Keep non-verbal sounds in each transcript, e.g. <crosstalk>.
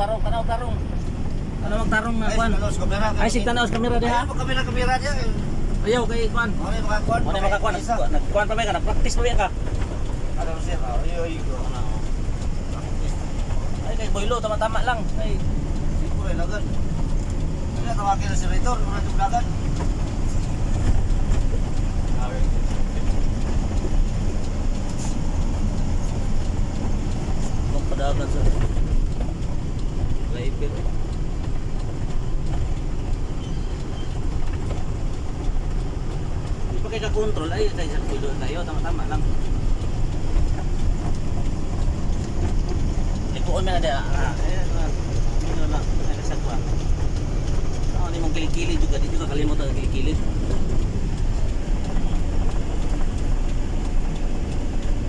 tarong, kanaw tarong. Ano magtarong na kwan? tanaw. Ay, sig tanaw sa kamera diha. Ayaw, kamera kamera niya. Ayaw kay kwan. Ano makakuan? Ano makakuan? Nagkuan pa ba ka? Nag-practice pa ba ka? Ano siya? Ayaw, ayaw. Ay kay Boylo, tama-tama lang. Ay, Sipuro ay lagan. Ano tawagin na si Ritor? Muna yung lagan. kung padagan sa label. Di pa kayo ka-control, ay tayo sa Boylo tayo, tama-tama lang. Ikuon mo na dia. Ah, eh, ah, ano na, ay kasagwa. Ano ni mong kilikili juga, di juga kalimutan ang kilikili.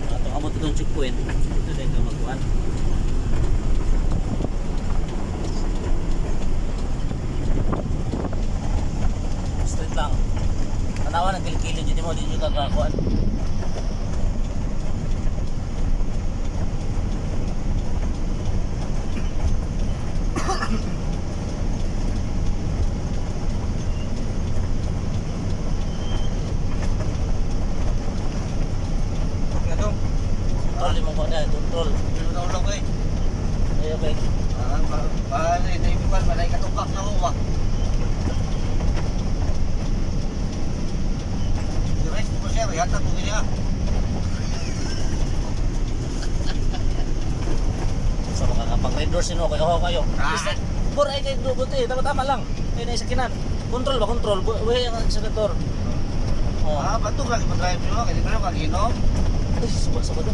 Ato abot itong checkpoint. Ito din ka magkuhan. Straight lang. Tanawa ng kilikili dito mo, di juga kakuhan. Okay, dong. Control mo ko na, control. Pinulong eh. Ay, okay. Ah, ba- ba- eh, David Kwan, malay katukak na mo mo siya, yata po niya. Sa mga kapag red doors sino kayo kayo. Ah. Bor ay kay do buti, tama-tama lang. Kay na sakinan. Control ba control? Buhay ang senator. Oh. Ah, bato lagi mag-drive nyo, kaya di ba mag-inom? Ay, sabot sabot.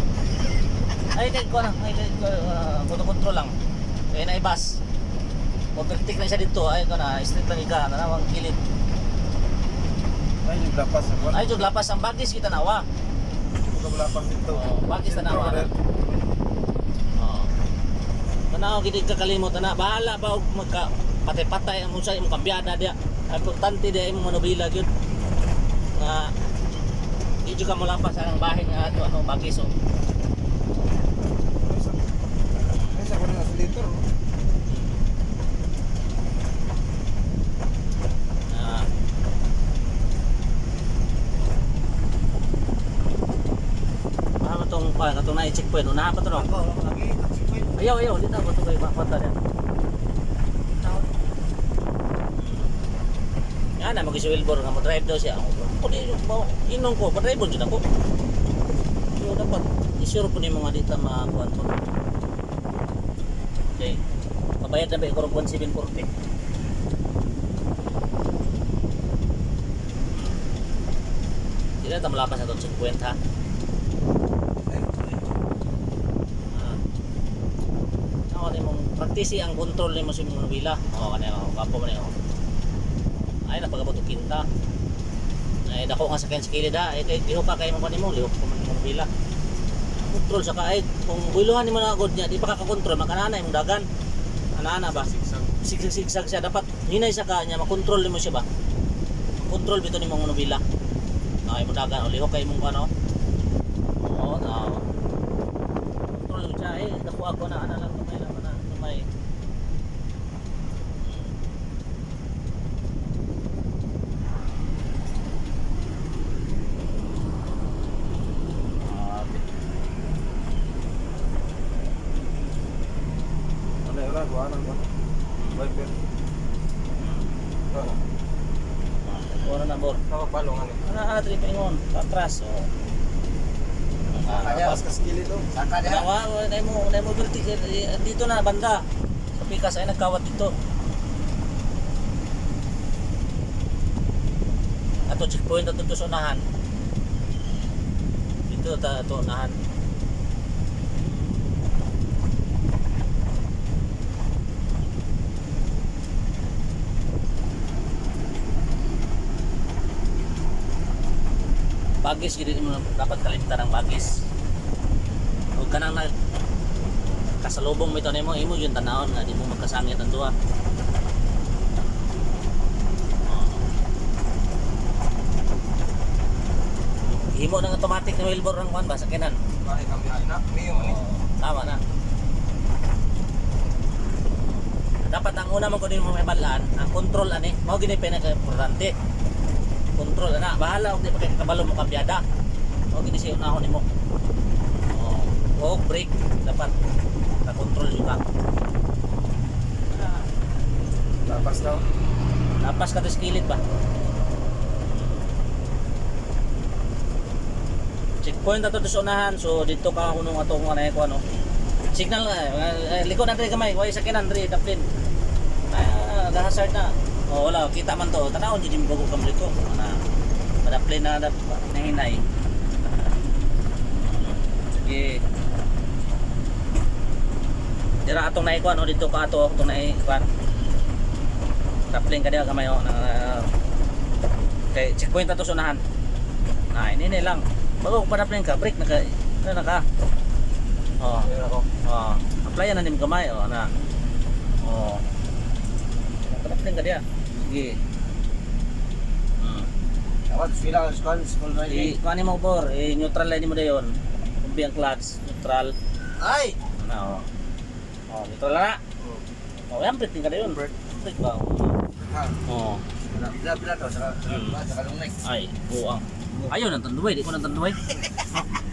Ay kay ko na, ay kay uh, control lang. Kay na ibas. Overtake na siya dito, ay ko na, straight lang ika, na nawang kilid. Lapas sa kwan. Ay jud lapas ang bagis kita nawa. Buka lapas dito. Oh, bagis na nawa. Oo. Tanaw gid ka kalimot na bahala ba og magka patay-patay ang unsay imong kambyada dia. Ang Importante dia imong manubila gyud. Nga di jud ka molapas ang bahin nga ato ano bagis oh. Ay, sa kwan na sa liter. Ah. Ah, matong pa katong na checkpoint unahan pa to no. Ako, lagi, taksikwin. Ayaw ayaw dito ko to kay pakwanta dia. Yan na mag Wilbur nga mo drive daw siya. Mo inong ko, pa-drive jud ako. So dapat isure po ni mga dita makuan mo. Okay. Pabayad na ba ko 1740? Hindi na malapas na itong 50 ha. Ah. Ako ni practice ang control ni mo sa mga nabila. Oo, kanina ako. Kapo mo niyo. Ay, napagabot kinta. Ay, dako nga sa kanya sa kilid ha. Ay, kay lihok ka kayo mo kanimo. Lihok ko man mong nabila. Control sa kaay. Kung builuhan ni mo na agad niya, di pa kakakontrol. Magkanana yung dagan. Anana ba? Sigsag-sigsag siya. Dapat hinay sa kanya. Makontrol ni mo siya ba? Control bito ni mong nabila. Ay, mo dagan. O lihok kayo mong ano. Oo, na. Control siya. Eh, dako ako na. Ano lang. May lang na. May. Ano kuha ng kwan. Wiper. Ito na. Ano na, Bor? Nakapalong ano. Ano na, trip ingon. Patras, o. Lapas ka skili to. Saka diha. Nawa, dahil mo, dahil mo berti, dito na, banda. Sa pikas ay nagkawat dito. Ato checkpoint ato to sa unahan. Dito ta ato unahan. Bagis gid mo dapat kalimtan ang bagis. Huwag ka nang nag kasalubong mo ito nimo imo yung tanawon nga di mo magkasangit ang duwa. Himo nang automatic na wheelbar ang kwan ba sa kinan. Bahay kami na. May yung ano. Tama na. una mo ko din mo mabalaan, ang control ani, mao gini pinaka importante. Control ana, bahala og di pa kay kabalo mo kabyada. Mao gini siya unahon nimo. Oh, o brake dapat ka control juga. Ah, Lapas daw. Lapas ka sa kilid ba? Checkpoint na to sa unahan, so dito ka kuno nga to kung ano ko ano. Signal na, eh, likod na rin kamay, way sakyan Andre, daplin. Ah, na. Oh, wala, kita man to. Tanawon di mo bago kamli ko. Na, padaplin na dap na hinay. Sige. Dira atong naikuan o dito ka ato atong naikuan. Daplin ka diha kamay o na kay checkpoint na to sa unahan. Na, ini lang. Bago pa daplin ka, break na ka. Ano na? Oh. Oh, apply na nim kamay oh ana. Oh. Nakapin ka dia. Sige. Hmm. Dapat sila ang school, school na I kuani mo bor, i neutral line mo dayon. Kumbi ang clutch, neutral. Ay! Ano? Oh, neutral na. Oh, yan break din ka dayon. Break. Break ba? Ha, Oh. bila bila to sa Hmm. sa kalong neck. Ay, buang. Ayaw nang tanduay, di ko nang tanduay. <laughs>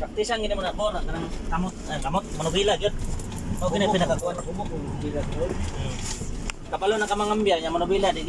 Praktisan gini ko na kanang kamot, eh, kamot, manubila gyud. O gini pinakakuan. Kung bila ko. Kapalo na kamangambya nya manubila di